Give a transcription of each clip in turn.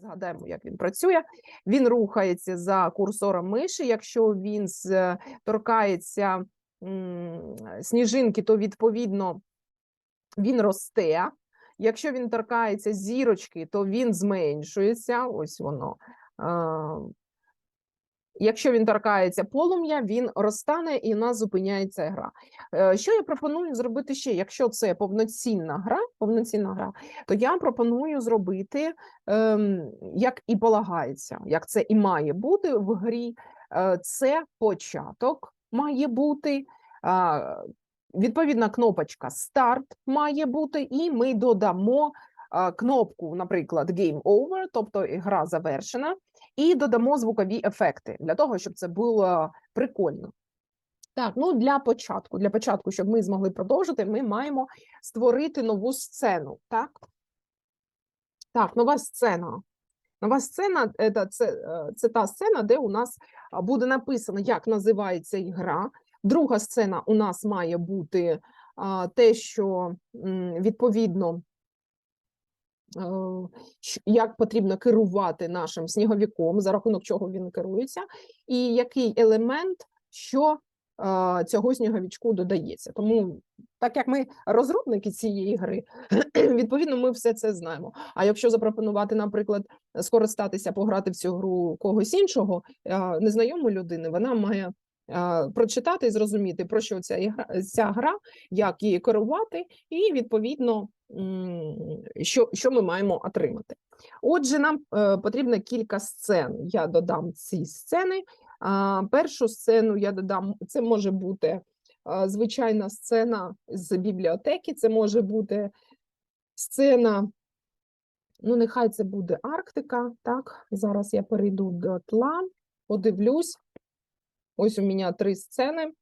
Згадаємо, як він працює. Він рухається за курсором миші. Якщо він торкається сніжинки, то відповідно він росте. Якщо він торкається зірочки, то він зменшується. Ось воно. Якщо він торкається полум'я, він розтане і у нас зупиняється гра. Е, Що я пропоную зробити ще? Якщо це повноцінна гра, повноцінна гра, то я пропоную зробити, ем, як і полагається, як це і має бути в грі. Е, Це початок має бути. Відповідна кнопочка старт має бути, і ми додамо кнопку, наприклад, Game Over, тобто гра завершена, і додамо звукові ефекти для того, щоб це було прикольно. Так, ну для початку, для початку, щоб ми змогли продовжити, ми маємо створити нову сцену. Так, так, нова сцена. Нова сцена е, це, е, це та сцена, де у нас буде написано, як називається гра. Друга сцена у нас має бути а, те, що відповідно як потрібно керувати нашим сніговиком, за рахунок чого він керується, і який елемент, що е, цього сніговичку додається. Тому, так як ми розробники цієї гри, відповідно, ми все це знаємо. А якщо запропонувати, наприклад, скористатися, пограти в цю гру когось іншого, е, незнайомої людини, вона має е, прочитати і зрозуміти, про що ця ігра, ця гра, як її керувати, і відповідно, що, що ми маємо отримати. Отже, нам е, потрібно кілька сцен. Я додам ці сцени. Першу сцену я додам, це може бути звичайна сцена з бібліотеки, це може бути сцена, ну, нехай це буде Арктика. Так, зараз я перейду до тла, подивлюсь. Ось у мене три сцени.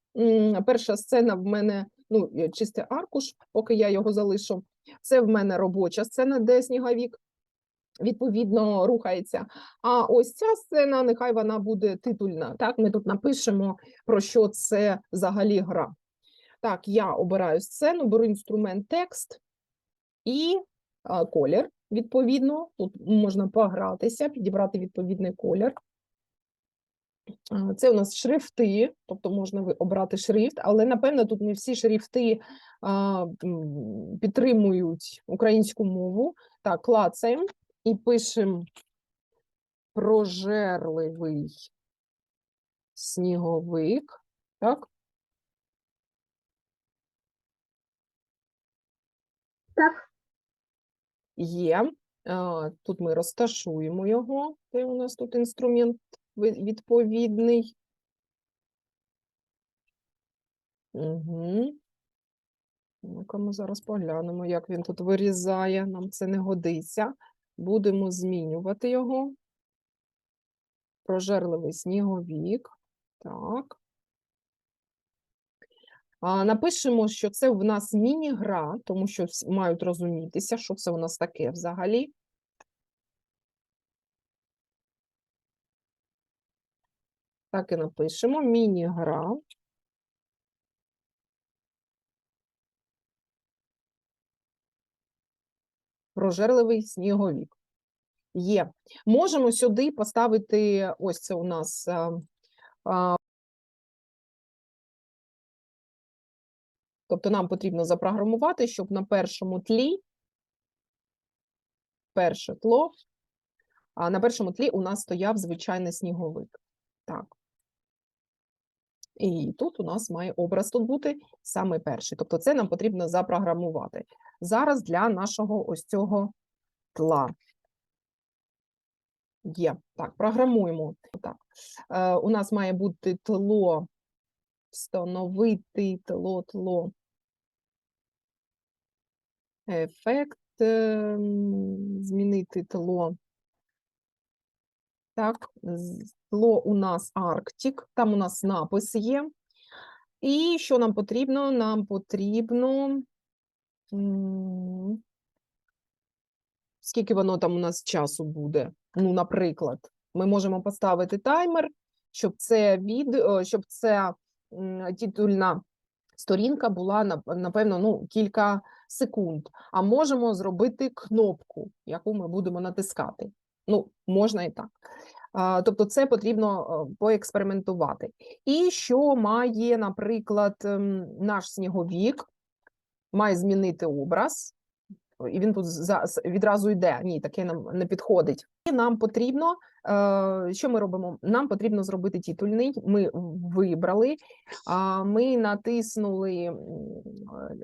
Перша сцена в мене ну, е, чистий аркуш, поки я його залишу. Це в мене робоча сцена, де сніговік відповідно рухається. А ось ця сцена, нехай вона буде титульна. Так, ми тут напишемо, про що це взагалі гра. Так, я обираю сцену, беру інструмент текст і колір. Відповідно, тут можна погратися, підібрати відповідний колір. А, Це у нас шрифти, тобто можна ви- обрати шрифт, але напевно тут не всі шрифти а, підтримують українську мову. Так, клацаємо і пишемо прожерливий сніговик. Так, Так, є. А, Тут ми розташуємо його. Де у нас тут інструмент відповідний. Угу. Ну-ка ми зараз поглянемо, як він тут вирізає. Нам це не годиться. Будемо змінювати його. Прожерливий сніговік. Так. А, напишемо, що це в нас міні-гра, тому що мають розумітися, що це у нас таке взагалі. Так і напишемо. Міні-гра. Прожерливий сніговік. Є. Можемо сюди поставити, ось це у нас а, а, Тобто нам потрібно запрограмувати, щоб на першому тлі, перше тло, а на першому тлі у нас стояв звичайний сніговик. Так. І тут у нас має образ тут бути саме перший. Тобто це нам потрібно запрограмувати. Зараз для нашого ось цього тла. Є. Так, програмуємо. Так. Е, у нас має бути тло, встановити тло, тло. Ефект, ем, змінити тло. Так, з- тло у нас Арктик, там у нас напис є. І що нам потрібно? Нам потрібно. Скільки воно там у нас часу буде? Ну, наприклад, ми можемо поставити таймер, щоб це відео, щоб ця титульна сторінка була напевно ну, кілька секунд. А можемо зробити кнопку, яку ми будемо натискати. Ну, можна і так. Тобто, це потрібно е, поекспериментувати. І що має, наприклад, ем, наш сніговік, має змінити образ, і він тут відразу йде. Ні, таке нам не підходить. І нам потрібно, е, що ми робимо? Нам потрібно зробити титульний. Ми вибрали, ми натиснули, е,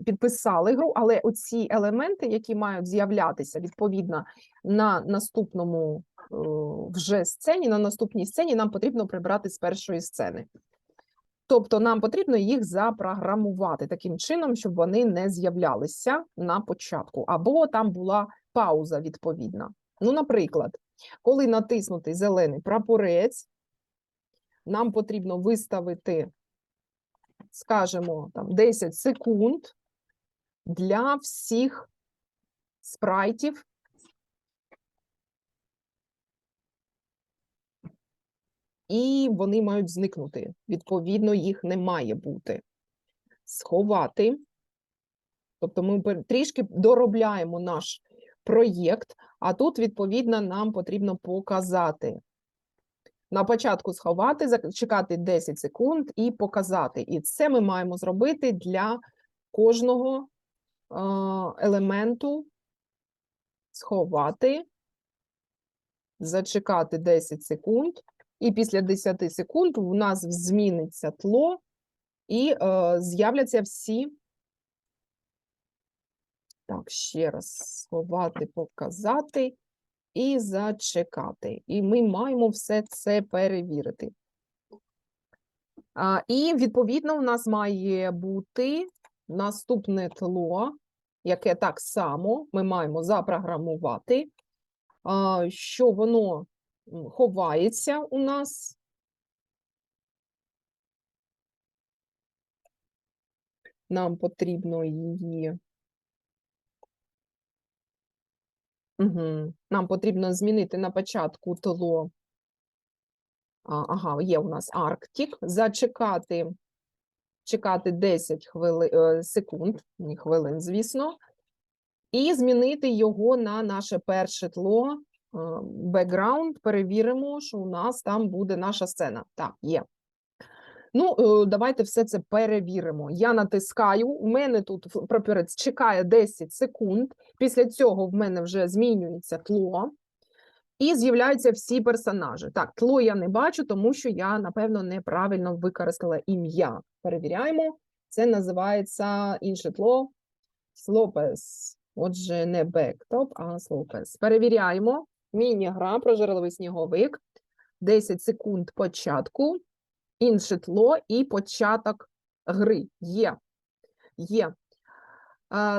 підписали гру, але оці елементи, які мають з'являтися відповідно на наступному е, вже сцені, на наступній сцені, нам потрібно прибрати з першої сцени. Тобто нам потрібно їх запрограмувати таким чином, щоб вони не з'являлися на початку, або там була пауза відповідна. Ну, наприклад, коли натиснути зелений прапорець, нам потрібно виставити, скажімо, там 10 секунд для всіх спрайтів. І вони мають зникнути. Відповідно, їх не має бути. Сховати. Тобто ми трішки доробляємо наш проєкт, а тут, відповідно, нам потрібно показати. На початку сховати, зачекати 10 секунд і показати. І це ми маємо зробити для кожного елементу. Сховати, зачекати 10 секунд. І після 10 секунд у нас зміниться тло, і е, з'являться всі. Так, ще раз сховати, показати і зачекати. І ми маємо все це перевірити. А, і відповідно у нас має бути наступне тло, яке так само ми маємо запрограмувати, а, що воно ховається у нас. Нам потрібно її. Угу. Нам потрібно змінити на початку тло. А, ага, є у нас Арктик. Зачекати, чекати 10 хвили, секунд, не хвилин, звісно, і змінити його на наше перше тло. Бекграунд, перевіримо, що у нас там буде наша сцена. Так, є. Ну, е, давайте все це перевіримо. Я натискаю, у мене тут прапорець чекає 10 секунд. Після цього в мене вже змінюється тло. І з'являються всі персонажі. Так, тло я не бачу, тому що я, напевно, неправильно використала ім'я. Перевіряємо. Це називається інше тло Слопес. Отже, не бектоп, а Слопес. Перевіряємо. Міні-гра про жерловий сніговик. 10 секунд початку. Інше тло і початок гри. Є. Є.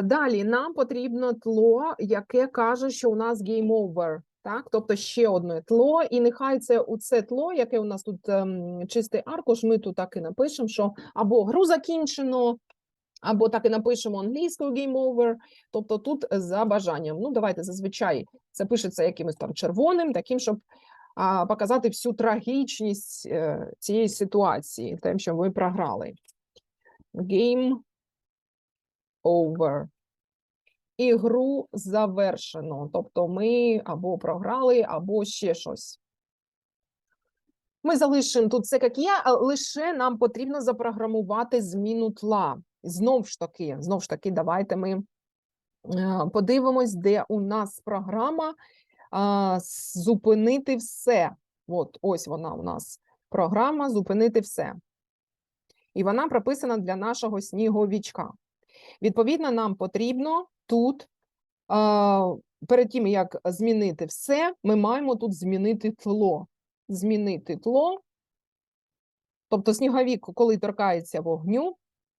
Далі нам потрібно тло, яке каже, що у нас game over. Так? Тобто ще одне тло, і нехай це у це тло, яке у нас тут ем, чистий аркуш, ми тут так і напишемо, що або гру закінчено, або так і напишемо англійською game over. Тобто тут за бажанням. Ну, давайте зазвичай це пишеться якимось там червоним, таким, щоб а, показати всю трагічність е, цієї ситуації, тим, що ви програли. Game over. Ігру завершено. Тобто ми або програли, або ще щось. Ми залишимо тут все як є, лише нам потрібно запрограмувати зміну тла. Знов ж таки, знов ж таки, давайте ми е, подивимось, де у нас програма зупинити все. От ось вона у нас програма зупинити все. І вона прописана для нашого сніговічка. Відповідно, нам потрібно тут, перед тим, як змінити все, ми маємо тут змінити тло. Змінити тло. Тобто сніговік, коли торкається вогню,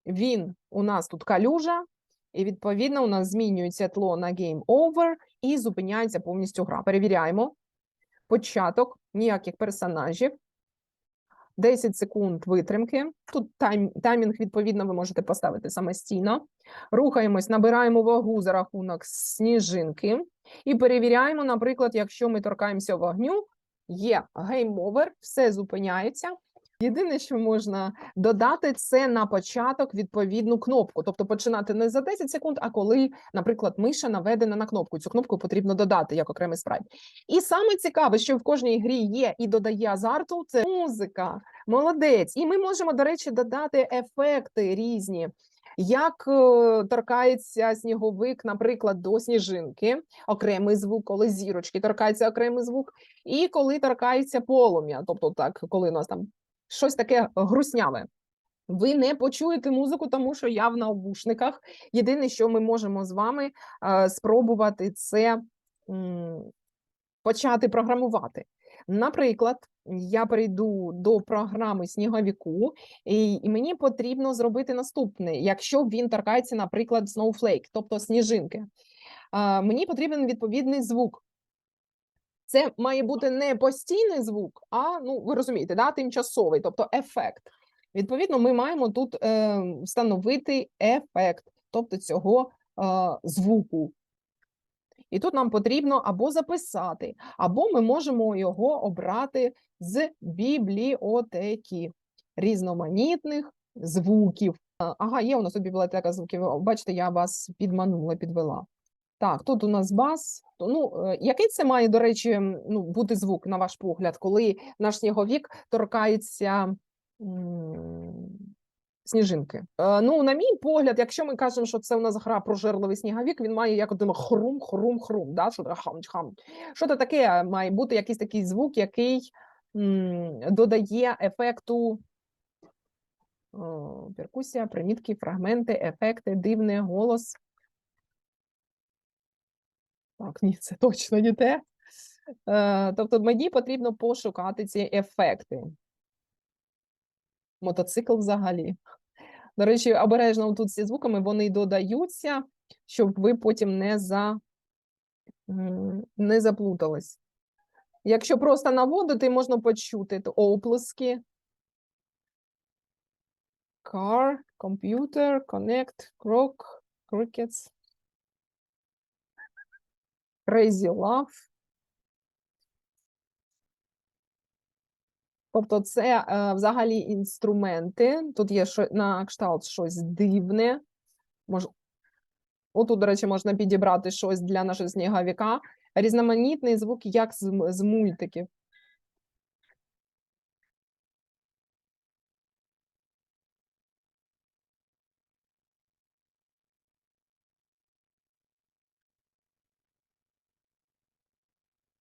він у нас тут калюжа, і відповідно у нас змінюється тло на Game Over і зупиняється повністю гра. Перевіряємо. Початок, ніяких персонажів. 10 секунд витримки. Тут тайм, таймінг, відповідно, ви можете поставити самостійно. Рухаємось, набираємо вагу за рахунок сніжинки. І перевіряємо, наприклад, якщо ми торкаємося вогню, є Over, все зупиняється. Єдине, що можна додати, це на початок відповідну кнопку. Тобто починати не за 10 секунд, а коли, наприклад, миша наведена на кнопку. Цю кнопку потрібно додати як окремий спрайт. І саме цікаве, що в кожній грі є і додає азарту, це музика. Молодець. І ми можемо, до речі, додати ефекти різні. Як е, торкається сніговик, наприклад, до сніжинки, окремий звук, коли зірочки торкається окремий звук, і коли торкається полум'я, тобто так, коли у нас там щось таке грусняве. Ви не почуєте музику, тому що я в навушниках. Єдине, що ми можемо з вами е, спробувати, це почати програмувати. Наприклад, я перейду до програми сніговіку, і, і мені потрібно зробити наступне: якщо він торкається, наприклад, Snowflake, тобто сніжинки, е, мені потрібен відповідний звук. Це має бути не постійний звук, а ну ви розумієте, да, тимчасовий, тобто ефект. Відповідно, ми маємо тут е, встановити ефект, тобто цього е, звуку. І тут нам потрібно або записати, або ми можемо його обрати з бібліотеки різноманітних звуків. Ага, є у нас тут бібліотека звуків. Бачите, я вас підманула, підвела. Так, тут у нас бас. Ну, е, який це має, до речі, ну, бути звук, на ваш погляд, коли наш сніговік торкається сніжинки? Е, Ну, на мій погляд, якщо ми кажемо, що це у нас гра про жирливий сніговік, він має як один хрум, хрум, хрум. Да? Що хам. Що це таке? Має бути якийсь такий звук, який додає ефекту. Перкусія, примітки, фрагменти, ефекти, дивне, голос. Так, ні, це точно не те. Е, тобто мені потрібно пошукати ці ефекти. Мотоцикл взагалі. До речі, обережно тут зі звуками вони додаються, щоб ви потім не, за, не заплутались. Якщо просто наводити, можна почути оплески. Car, computer, connect, croak, crickets. Crazy Love. Тобто, це е, взагалі інструменти. Тут є що, на кшталт щось дивне. Мож... Отут, до речі, можна підібрати щось для нашого сніговіка. Різноманітний звук, як з, з мультиків.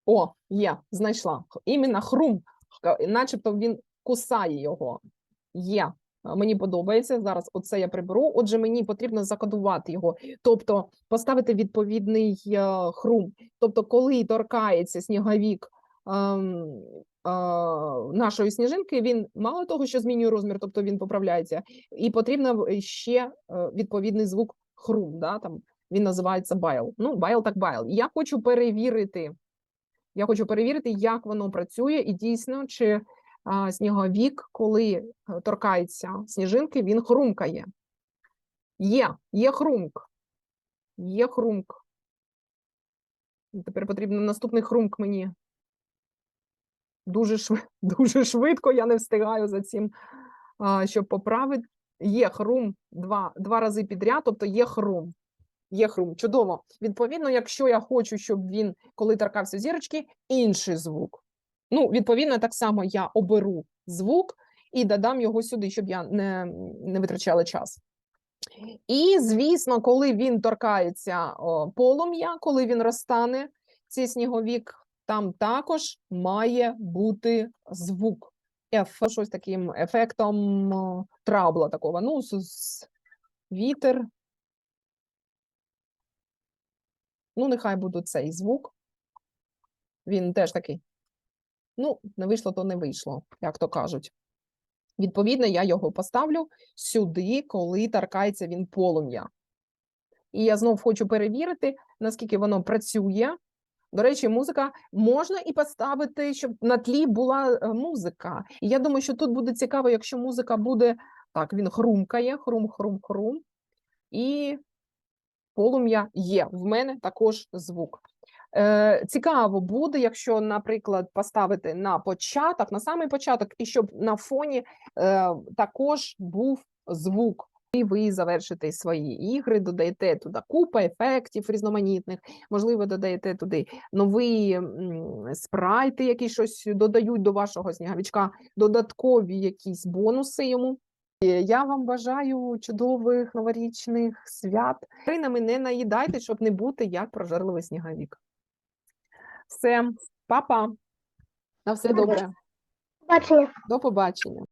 О, є, знайшла. Іменно хрум, начебто він кусає його. Є. Мені подобається. Зараз оце я приберу. Отже, мені потрібно закодувати його, тобто поставити відповідний е, хрум. Тобто, коли торкається сніговік ем, е, нашої сніжинки, він мало того, що змінює розмір, тобто він поправляється, і потрібно ще е, відповідний звук хрум. Да? Там він називається байл. Ну, байл так байл. Я хочу перевірити. Я хочу перевірити, як воно працює, і дійсно, чи а, сніговік, коли е, торкається сніжинки, він хрумкає. Є, є хрумк. Є хрумк. Тепер потрібен наступний хрумк мені. Дуже, швид, дуже швидко я не встигаю за цим, щоб поправити. Є хрум два, два рази підряд, тобто є хрум. Є хрум. Чудово. Відповідно, якщо я хочу, щоб він, коли торкався зірочки, інший звук. Ну, відповідно, так само я оберу звук і додам його сюди, щоб я не, не витрачала час. І, звісно, коли він торкається полум'я, коли він розтане, цей сніговік, там також має бути звук. Щось таким ефектом трабла такого. Ну, вітер. Ну, нехай буде цей звук. Він теж такий. Ну, не вийшло, то не вийшло, як то кажуть. Відповідно, я його поставлю сюди, коли торкається він полум'я. І я знов хочу перевірити, наскільки воно працює. До речі, музика можна і поставити, щоб на тлі була е, музика. І я думаю, що тут буде цікаво, якщо музика буде так, він хрумкає, хрум, хрум, хрум. І полум'я є. В мене також звук. Е, цікаво буде, якщо, наприклад, поставити на початок, на самий початок, і щоб на фоні е, також був звук. І ви завершите свої ігри, додаєте туди купа ефектів різноманітних, можливо, додаєте туди нові спрайти, які щось додають до вашого сніговичка, додаткові якісь бонуси йому. Я вам бажаю чудових новорічних свят. Кринами не наїдайте, щоб не бути як прожерливий сніговік. Все, па-па. На все добре. Бачення. До побачення.